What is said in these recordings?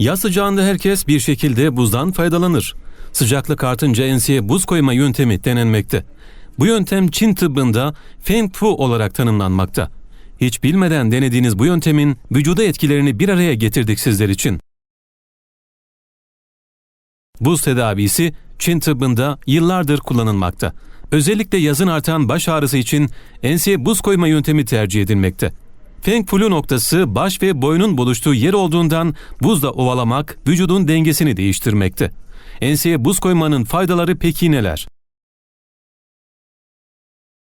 Yaz sıcağında herkes bir şekilde buzdan faydalanır. Sıcaklık artınca enseye buz koyma yöntemi denenmekte. Bu yöntem Çin tıbbında Feng Fu olarak tanımlanmakta. Hiç bilmeden denediğiniz bu yöntemin vücuda etkilerini bir araya getirdik sizler için. Buz tedavisi Çin tıbbında yıllardır kullanılmakta. Özellikle yazın artan baş ağrısı için enseye buz koyma yöntemi tercih edilmekte. Feng Flu noktası baş ve boynun buluştuğu yer olduğundan buzla ovalamak vücudun dengesini değiştirmekte. Enseye buz koymanın faydaları peki neler?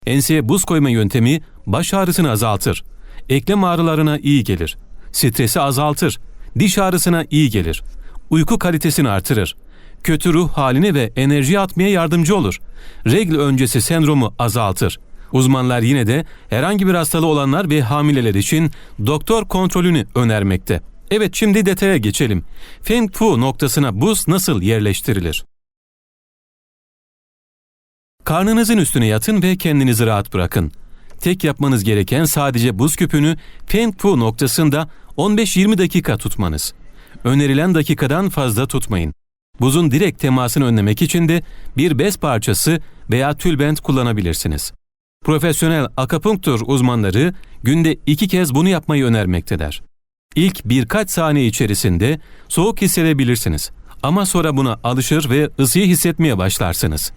Enseye buz koyma yöntemi baş ağrısını azaltır. Eklem ağrılarına iyi gelir. Stresi azaltır. Diş ağrısına iyi gelir. Uyku kalitesini artırır. Kötü ruh halini ve enerji atmaya yardımcı olur. Regl öncesi sendromu azaltır. Uzmanlar yine de herhangi bir hastalığı olanlar ve hamileler için doktor kontrolünü önermekte. Evet şimdi detaya geçelim. Feng Fu noktasına buz nasıl yerleştirilir? Karnınızın üstüne yatın ve kendinizi rahat bırakın. Tek yapmanız gereken sadece buz küpünü Feng Fu noktasında 15-20 dakika tutmanız. Önerilen dakikadan fazla tutmayın. Buzun direkt temasını önlemek için de bir bez parçası veya tülbent kullanabilirsiniz. Profesyonel akupunktur uzmanları günde iki kez bunu yapmayı önermektedir. İlk birkaç saniye içerisinde soğuk hissedebilirsiniz ama sonra buna alışır ve ısıyı hissetmeye başlarsınız.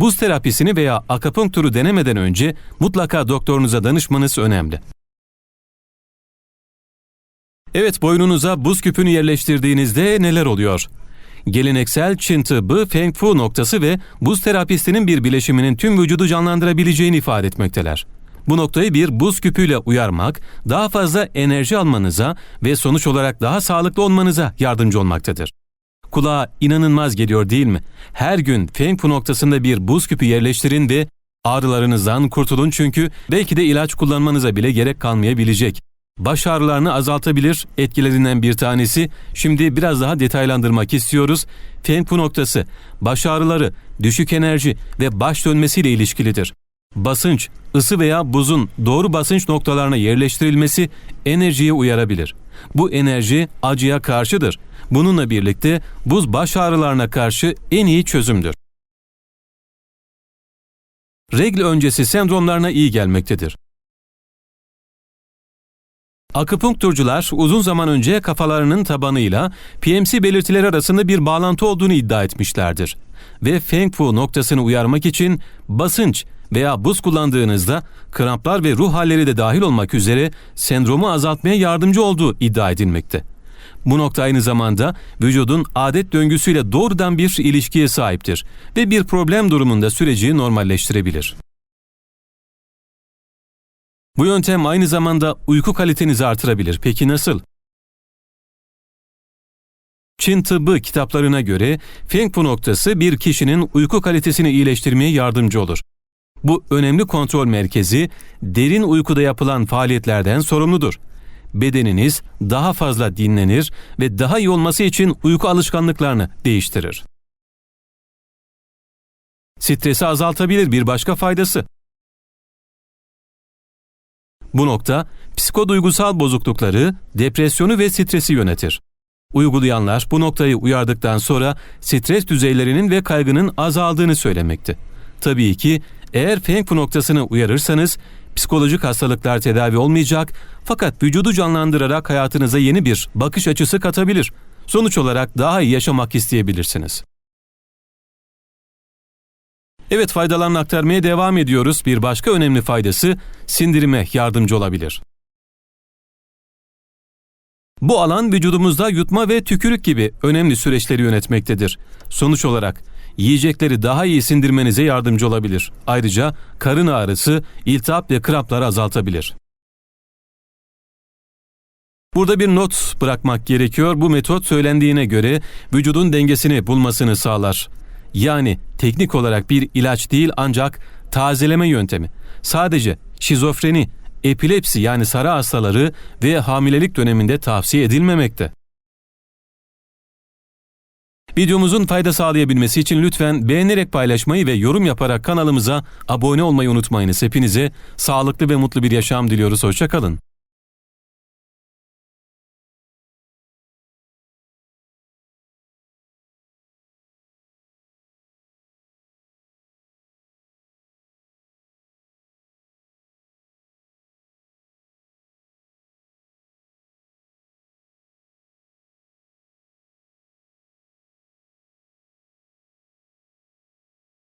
Buz terapisini veya akupunkturu denemeden önce mutlaka doktorunuza danışmanız önemli. Evet boynunuza buz küpünü yerleştirdiğinizde neler oluyor? Geleneksel Çin tıbbı Feng Fu noktası ve buz terapistinin bir bileşiminin tüm vücudu canlandırabileceğini ifade etmekteler. Bu noktayı bir buz küpüyle uyarmak, daha fazla enerji almanıza ve sonuç olarak daha sağlıklı olmanıza yardımcı olmaktadır. Kulağa inanılmaz geliyor değil mi? Her gün Feng Fu noktasında bir buz küpü yerleştirin ve ağrılarınızdan kurtulun çünkü belki de ilaç kullanmanıza bile gerek kalmayabilecek. Baş ağrılarını azaltabilir etkilerinden bir tanesi. Şimdi biraz daha detaylandırmak istiyoruz. Fu noktası baş ağrıları, düşük enerji ve baş dönmesiyle ilişkilidir. Basınç, ısı veya buzun doğru basınç noktalarına yerleştirilmesi enerjiye uyarabilir. Bu enerji acıya karşıdır. Bununla birlikte buz baş ağrılarına karşı en iyi çözümdür. Regl öncesi sendromlarına iyi gelmektedir. Akupunkturcular uzun zaman önce kafalarının tabanıyla PMC belirtileri arasında bir bağlantı olduğunu iddia etmişlerdir. Ve Feng Fu noktasını uyarmak için basınç veya buz kullandığınızda kramplar ve ruh halleri de dahil olmak üzere sendromu azaltmaya yardımcı olduğu iddia edilmekte. Bu nokta aynı zamanda vücudun adet döngüsüyle doğrudan bir ilişkiye sahiptir ve bir problem durumunda süreci normalleştirebilir. Bu yöntem aynı zamanda uyku kalitenizi artırabilir. Peki nasıl? Çin tıbbı kitaplarına göre Feng Fu noktası bir kişinin uyku kalitesini iyileştirmeye yardımcı olur. Bu önemli kontrol merkezi derin uykuda yapılan faaliyetlerden sorumludur. Bedeniniz daha fazla dinlenir ve daha iyi olması için uyku alışkanlıklarını değiştirir. Stresi azaltabilir bir başka faydası. Bu nokta psikoduygusal bozuklukları, depresyonu ve stresi yönetir. Uygulayanlar bu noktayı uyardıktan sonra stres düzeylerinin ve kaygının azaldığını söylemekte. Tabii ki eğer Feng Fu noktasını uyarırsanız psikolojik hastalıklar tedavi olmayacak fakat vücudu canlandırarak hayatınıza yeni bir bakış açısı katabilir. Sonuç olarak daha iyi yaşamak isteyebilirsiniz. Evet faydalarını aktarmaya devam ediyoruz. Bir başka önemli faydası sindirime yardımcı olabilir. Bu alan vücudumuzda yutma ve tükürük gibi önemli süreçleri yönetmektedir. Sonuç olarak yiyecekleri daha iyi sindirmenize yardımcı olabilir. Ayrıca karın ağrısı, iltihap ve krampları azaltabilir. Burada bir not bırakmak gerekiyor. Bu metot söylendiğine göre vücudun dengesini bulmasını sağlar. Yani teknik olarak bir ilaç değil ancak tazeleme yöntemi. Sadece şizofreni, epilepsi yani sarı hastaları ve hamilelik döneminde tavsiye edilmemekte. Videomuzun fayda sağlayabilmesi için lütfen beğenerek paylaşmayı ve yorum yaparak kanalımıza abone olmayı unutmayınız. Hepinize sağlıklı ve mutlu bir yaşam diliyoruz. Hoşçakalın.